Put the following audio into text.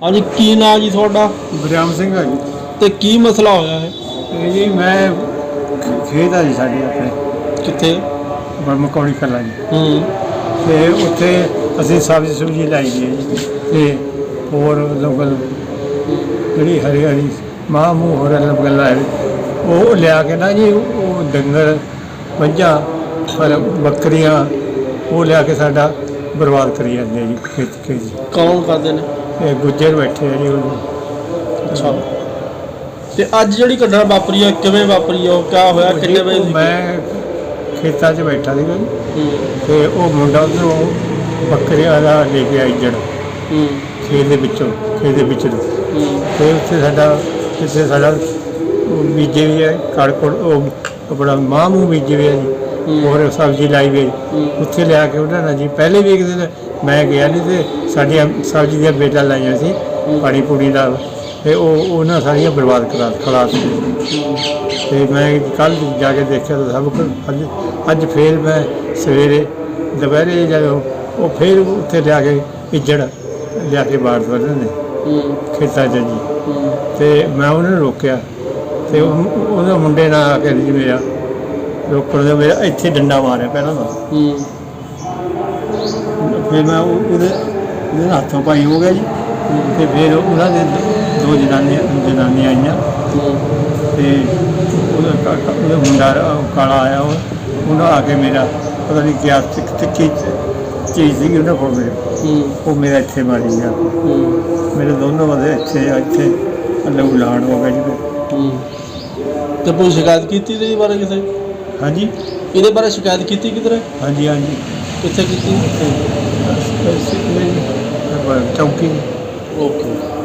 ਹਾਂਜੀ ਕੀ ਨਾਂ ਜੀ ਤੁਹਾਡਾ? ਗੁਰਰਾਮ ਸਿੰਘ ਆ ਜੀ। ਤੇ ਕੀ ਮਸਲਾ ਹੋਇਆ ਹੈ ਇਹ ਜੀ ਮੈਂ ਖੇਤ ਆ ਜੀ ਸਾਡੇ ਆਪਣੇ। ਕਿੱਥੇ? ਬਰਮਕੌੜੀ ਕਲਾਂ ਜੀ। ਹੂੰ। ਤੇ ਉੱਥੇ ਅਸੀਂ ਸਬਜ਼ੀ ਸੁਬਜ਼ੀ ਲਾਈ ਦੀ ਹੈ ਜੀ। ਤੇ ਹੋਰ ਲੋਕਲ ਜਿਹੜੀ ਹਰੀ ਹਰੀ ਮਾਂ ਮੂੰਹ ਹੋਰ ਲੋਕਲ ਲਾਏ ਉਹ ਲਿਆ ਕੇ ਨਾ ਜੀ ਉਹ ਡੰਗਰ ਮੱਝਾਂ ਪਰ ਬੱਕਰੀਆਂ ਉਹ ਲਿਆ ਕੇ ਸਾਡਾ ਬਰਬਾਦ ਕਰੀ ਜਾਂਦੇ ਆ ਜੀ ਖੇਤ ਕੇ ਜੀ। ਕੌਣ ਕਰਦੇ ਨੇ? ਇਹ ਗੁੱਜਰ ਬੈਠੇ ਆ ਜੀ ਉਹ ਅੱਛਾ। ਤੇ ਅੱਜ ਜਿਹੜੀ ਘਟਨਾ ਵਾਪਰੀ ਹੈ ਕਿਵੇਂ ਵਾਪਰੀ ਉਹ ਕਿਆ ਹੋਇਆ ਕਿੰਨੇ ਵਜੇ? ਮੈਂ ਖੇਤਾਂ 'ਚ ਬੈਠਾ ਸੀਗਾ ਜੀ। ਹੂੰ। ਤੇ ਉਹ ਮੁੰਡਾ ਉਧਰੋਂ ਬੱਕਰੀਆਂ ਦਾ ਲੈ ਕੇ ਆਈ ਜੜ ਹੂੰ। ਖੇਤ ਦੇ ਵਿੱਚੋਂ ਖੇਤ ਦੇ ਵਿੱਚ ਨੂੰ ਹੂੰ। ਤੇ ਉੱਥੇ ਸਾਡਾ ਜਿੱਥੇ ਸਾਡਾ ਉਹ ਬੀਜੇ ਵੀ ਹੈ ਕਣਕ ਉਹ ਆਪਣਾ ਮਾਂ ਮੂੰਹ ਬੀਜੇ ਵੀ ਹੈ ਜੀ। ਹੂੰ। ਹੋਰ ਸਬਜ਼ੀ ਲਾਈ ਵੀ ਹੈ ਹੂੰ। ਉੱਥੇ ਲਿਆ ਕੇ ਉਹਨਾਂ ਨੇ ਜੀ ਪਹਿਲੇ ਵੀ ਇੱਕ ਦਿਨ ਮੈਂ ਗਿਆ ਨਹੀਂ ਤੇ ਸਾਡੀਆਂ ਸਬਜ਼ੀ ਦੀਆਂ ਬੇਟਾਂ ਲਾਈਆਂ ਸੀ, ਪਾਣੀ ਪੂੜੀ ਨਾਲ। ਤੇ ਉਹ ਉਹਨਾਂ ਸਾਰੀਆਂ ਬਰਬਾਦ ਕਰਾ ਖਲਾ ਦਿੱਤੀਆਂ। ਤੇ ਮੈਂ ਕੱਲ ਜਾ ਕੇ ਦੇਖਿਆ ਤਾਂ ਸਭ ਕੁਝ ਅੱਜ ਅੱਜ ਫੇਰ ਮੈਂ ਸਵੇਰੇ, ਦੁਪਹਿਰੇ ਜਦੋਂ ਉਹ ਫੇਰ ਉੱਥੇ ਲਿਆ ਕੇ ਇੱਜੜ ਲਿਆ ਕੇ ਬਾੜ ਦਿੱਤੇ ਨੇ, ਖੇਤਾਂ 'ਚ ਜੀ। ਹੂੰ ਤੇ ਮੈਂ ਉਹਨਾਂ ਨੂੰ ਰੋਕਿਆ। ਤੇ ਉਹ- ਉਹਦੇ ਮੁੰਡੇ ਨਾਲ ਆ ਕੇ ਜੀ ਮੇਰਾ ਰੋਕਣ ਦੇ ਮੇਰਾ ਇੱਥੇ ਡੰਡਾ ਮਾਰਿਆ ਪਹਿਲਾਂ ਤਾਂ। ਹੂੰ ਫਿਰ ਮੈਂ ਉਹ- ਉਹਦੇ ਉਹਦੇ ਹੱਥੋਂ ਪਾਈ ਹੋ ਗਿਆ ਜੀ। ਤੇ ਫਿਰ ਉਹਨਾਂ ਦੇ ਦ- ਦੋ ਜਨਾਨੀਆਂ ਜਨਾਨੀਆਂ ਆਈਆਂ। ਤੇ ਉਹਦਾ ਕਾ- ਕਾ- ਉਹਦਾ ਮੁੰਡਾ ਉਹ ਕਾਲਾ ਆਇਆ ਉਹ। ਉਹਨਾਂ ਆ ਕੇ ਮੇਰਾ ਪਤਾ ਨਹੀਂ ਕਿਆ ਤਿੱਖੀ ਚ- ਚੀਜ਼ ਸੀਗੀ ਉਹਨਾਂ ਕੋਲ ਮੇਰੇ। ਉਹ ਮੇਰਾ ਇੱਥੇ ਮਾਰੀ ਗਿਆ। ਮੇਰੇ ਦੋਨੋਂ ਬੰਦੇ ਇੱਥੇ ਇੱਥੇ ਲਹੂ ਲਾੜ ਹੋ ਗਿਆ ਜੀ ਫਿਰ। ਤੇ ਕੋਈ ਸ਼ਿਕਾਇਤ ਕੀਤੀ ਇਹਦੇ ਬਾਰੇ ਕਿਸੇ ਹਾਂਜੀ। ਇਹਦੇ ਬਾਰੇ ਸ਼ਿਕਾਇਤ ਕੀਤੀ ਕਿਧਰੇ? ਹਾਂਜੀ ਹਾਂਜੀ। ਕਿੱਥੇ ਕੀਤੀ ਚੌਕੀ ਓਕੇ